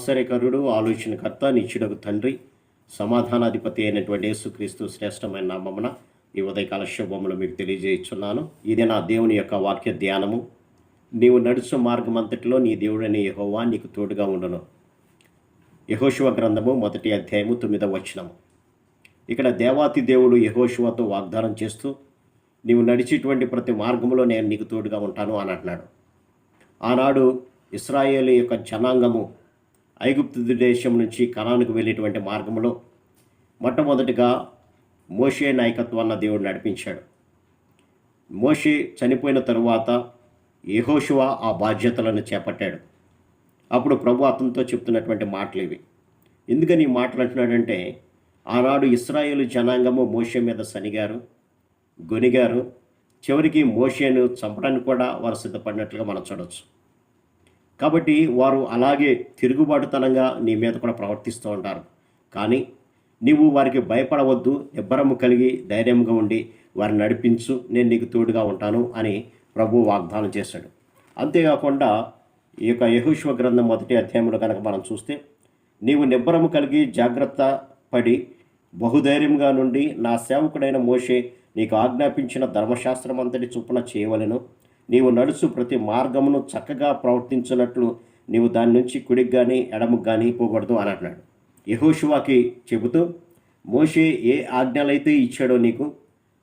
ఆశ్చర్యకరుడు ఆలోచనకర్త నిత్యుడకు తండ్రి సమాధానాధిపతి అయినటువంటి యేసుక్రీస్తు శ్రేష్టమైన నామమున ఈ ఉదయకాల శుభములు మీకు తెలియజేస్తున్నాను. ఇది నా దేవుని యొక్క వాక్య ధ్యానము. నీవు నడుచు మార్గం అంతటిలో నీ దేవుడని యహోవా నీకు తోడుగా ఉండను. యహోశివ గ్రంథము మొదటి అధ్యాయము తొమ్మిదవ వచనము. ఇక్కడ దేవాతి దేవుడు యహోశివతో వాగ్దానం చేస్తూ నీవు నడిచేటువంటి ప్రతి మార్గంలో నేను నీకు తోడుగా ఉంటాను అని అంటున్నాడు. ఆనాడు ఇస్రాయేల్ యొక్క జనాంగము ఐగుప్తు దేశం నుంచి కణానికి వెళ్ళేటువంటి మార్గంలో మొట్టమొదటిగా మోషే నాయకత్వాన్ని దేవుడు నడిపించాడు. మోషే చనిపోయిన తరువాత యహోషువా ఆ బాధ్యతలను చేపట్టాడు. అప్పుడు ప్రభు అతనితో చెప్తున్నటువంటి మాటలు ఇవి. ఎందుకని ఈ మాటలు అంటున్నాడంటే ఆనాడు ఇస్రాయేల్ జనాంగము మోషే మీద సనిగారు గొనిగారు. చివరికి మోషేను చంపడానికి కూడా వారు సిద్ధపడినట్లుగా మనం చూడవచ్చు కాబట్టి వారు అలాగే తిరుగుబాటుతనంగా నీ మీద కూడా ప్రవర్తిస్తూ ఉంటారు. కానీ నీవు వారికి భయపడవద్దు నిబ్బరము కలిగి ధైర్యంగా ఉండి వారిని నడిపించు నేను నీకు తోడుగా ఉంటాను అని ప్రభు వాగ్దానం చేశాడు. అంతేకాకుండా ఈ యొక్క యహుష్వ గ్రంథం మొదటి అధ్యాయంలో కనుక మనం చూస్తే నీవు నిబ్బరము కలిగి జాగ్రత్త పడి బహుధైర్యంగా నుండి నా సేవకుడైన మోషే నీకు ఆజ్ఞాపించిన ధర్మశాస్త్రం అంతటి చొప్పున చేయవలెను. నీవు నడుచు ప్రతి మార్గమును చక్కగా ప్రవర్తించినట్లు నీవు దాని నుంచి కుడికి కానీ ఎడముకు కానీ పోకూడదు అని అంటున్నాడు యహోషువాకి చెబుతూ మోషే ఏ ఆజ్ఞలైతే ఇచ్చాడో నీకు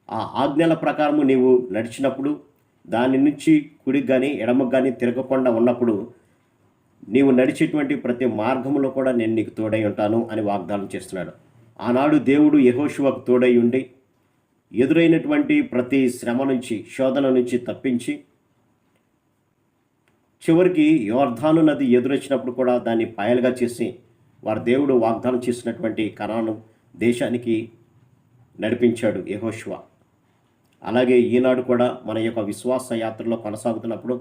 ఆ ఆజ్ఞల ప్రకారము నీవు నడిచినప్పుడు దాని నుంచి కుడికి కానీ ఎడమకు కానీ తిరగకుండా ఉన్నప్పుడు నీవు నడిచేటువంటి ప్రతి మార్గంలో కూడా నేను నీకు తోడై ఉంటాను అని వాగ్దానం చేస్తున్నాడు. ఆనాడు దేవుడు యహోషువకు తోడై ఉండి ఎదురైనటువంటి ప్రతి శ్రమ నుంచి శోధన నుంచి తప్పించి చివరికి యోర్ధాను నది ఎదురొచ్చినప్పుడు కూడా దాన్ని పాయలుగా చేసి వారి దేవుడు వాగ్దానం చేసినటువంటి కణాను దేశానికి నడిపించాడు యహోష్వ. అలాగే ఈనాడు కూడా మన యొక్క విశ్వాస యాత్రలో కొనసాగుతున్నప్పుడు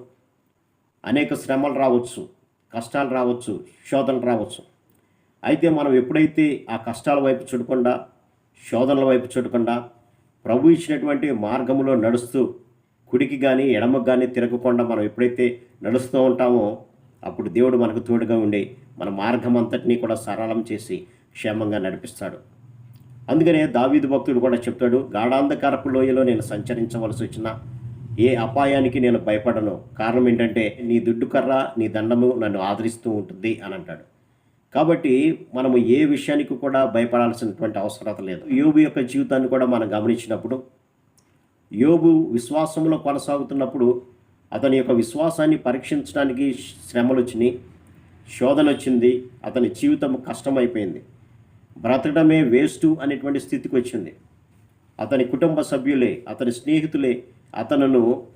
అనేక శ్రమలు రావచ్చు కష్టాలు రావచ్చు శోధనలు రావచ్చు. అయితే మనం ఎప్పుడైతే ఆ కష్టాల వైపు చూడకుండా శోధనల వైపు చూడకుండా ప్రభు ఇచ్చినటువంటి మార్గంలో నడుస్తూ కుడికి కానీ ఎడమకు కానీ తిరగకుండా మనం ఎప్పుడైతే నడుస్తూ ఉంటామో అప్పుడు దేవుడు మనకు తోడుగా ఉండి మన మార్గం అంతటినీ కూడా సరళం చేసి క్షేమంగా నడిపిస్తాడు. అందుకనే దావీదు భక్తుడు కూడా చెప్తాడు గాఢాంధకారపు లోయలో నేను సంచరించవలసి వచ్చిన ఏ అపాయానికి నేను భయపడను. కారణం ఏంటంటే నీ దుడ్డు కర్ర నీ దండము నన్ను ఆదరిస్తూ ఉంటుంది అని అంటాడు. కాబట్టి మనము ఏ విషయానికి కూడా భయపడాల్సినటువంటి అవసరత లేదు. యోబు యొక్క జీవితాన్ని కూడా మనం గమనించినప్పుడు యోబు విశ్వాసంలో కొనసాగుతున్నప్పుడు అతని యొక్క విశ్వాసాన్ని పరీక్షించడానికి శ్రమలు వచ్చినాయి శోధన వచ్చింది అతని జీవితం కష్టమైపోయింది. బ్రతకడమే వేస్ట్ అనేటువంటి స్థితికి వచ్చింది అతని కుటుంబ సభ్యులే అతని స్నేహితులే అతనును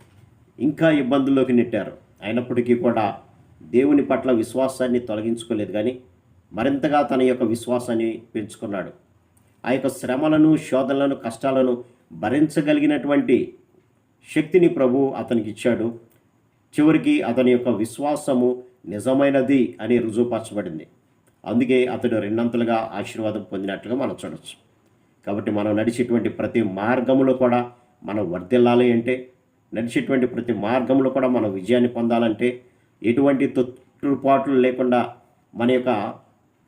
ఇంకా ఇబ్బందుల్లోకి నెట్టారు. అయినప్పటికీ కూడా దేవుని పట్ల విశ్వాసాన్ని తొలగించుకోలేదు కానీ మరింతగా తన యొక్క విశ్వాసాన్ని పెంచుకున్నాడు. ఆ యొక్క శ్రమలను శోధనలను కష్టాలను భరించగలిగినటువంటి శక్తిని ప్రభు అతనికి ఇచ్చాడు చివరికి అతని యొక్క విశ్వాసము నిజమైనది అని రుజువుపరచబడింది. అందుకే అతడు రెండంతలుగా ఆశీర్వాదం పొందినట్లుగా మనం చూడవచ్చు కాబట్టి మనం నడిచేటువంటి ప్రతి మార్గములో కూడా మనం వర్ధిల్లాలి అంటే నడిచేటువంటి ప్రతి మార్గంలో కూడా మనం విజయాన్ని పొందాలంటే ఎటువంటి తొట్టుపాట్లు లేకుండా మన యొక్క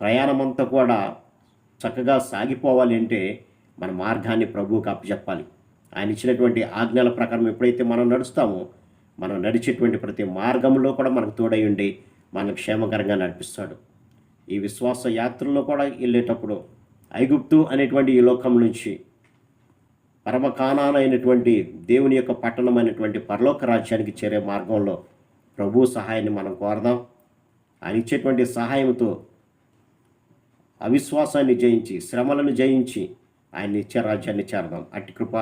ప్రయాణమంతా కూడా చక్కగా సాగిపోవాలి అంటే మన మార్గాన్ని ప్రభువుకి అప్పచెప్పాలి. ఆయన ఇచ్చినటువంటి ఆజ్ఞల ప్రకారం ఎప్పుడైతే మనం నడుస్తామో మనం నడిచేటువంటి ప్రతి మార్గంలో కూడా మనకు తోడై ఉండి మనకు క్షేమకరంగా నడిపిస్తాడు. ఈ విశ్వాస యాత్రలో కూడా వెళ్ళేటప్పుడు ఐగుప్తు అనేటువంటి ఈ లోకం నుంచి పరమకానానైనటువంటి దేవుని యొక్క పట్టణమైనటువంటి పరలోక రాజ్యానికి చేరే మార్గంలో ప్రభు సహాయాన్ని మనం కోరదాం. ఆయన ఇచ్చేటువంటి సహాయంతో అవిశ్వాసాన్ని జయించి శ్రమలను జయించి ఆయన ఇచ్చే రాజ్యాన్ని చేరదాం. అట్టి కృప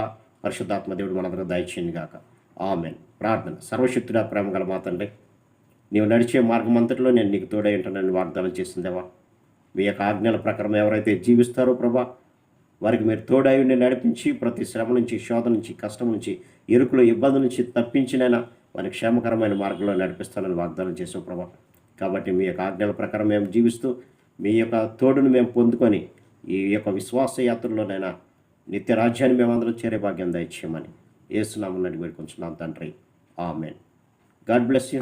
పరిశుద్ధాత్మ దేవుడు మనందరూ దయచేయండి గాక. ఆమెన్. ప్రార్థన. సర్వశక్తుడా ప్రేమ గల మా తండ్రి నీవు నడిచే మార్గం అంతటిలో నేను నీకు తోడే ఉంటానని వాగ్దానం చేసిందేవా మీ యొక్క ఆజ్ఞల ప్రకారం ఎవరైతే జీవిస్తారో ప్రభా వారికి మీరు తోడాయుడిని నడిపించి ప్రతి శ్రమ నుంచి శోధ నుంచి కష్టం నుంచి ఇరుకులు ఇబ్బంది నుంచి తప్పించినైనా వారి క్షేమకరమైన మార్గంలో నడిపిస్తానని వాగ్దానం చేసావు ప్రభా. కాబట్టి మీ యొక్క ఆజ్ఞల ప్రకారం మేము జీవిస్తూ మీ యొక్క తోడును మేము పొందుకొని ఈ యొక్క విశ్వాస యాత్రలోనైనా నిత్య రాజ్యాన్ని మేమందరం చేరే భాగ్యం దయచేయమని. ఏసునామని అడిగి కొంచెం తండ్రి. ఆమెన్. God bless you.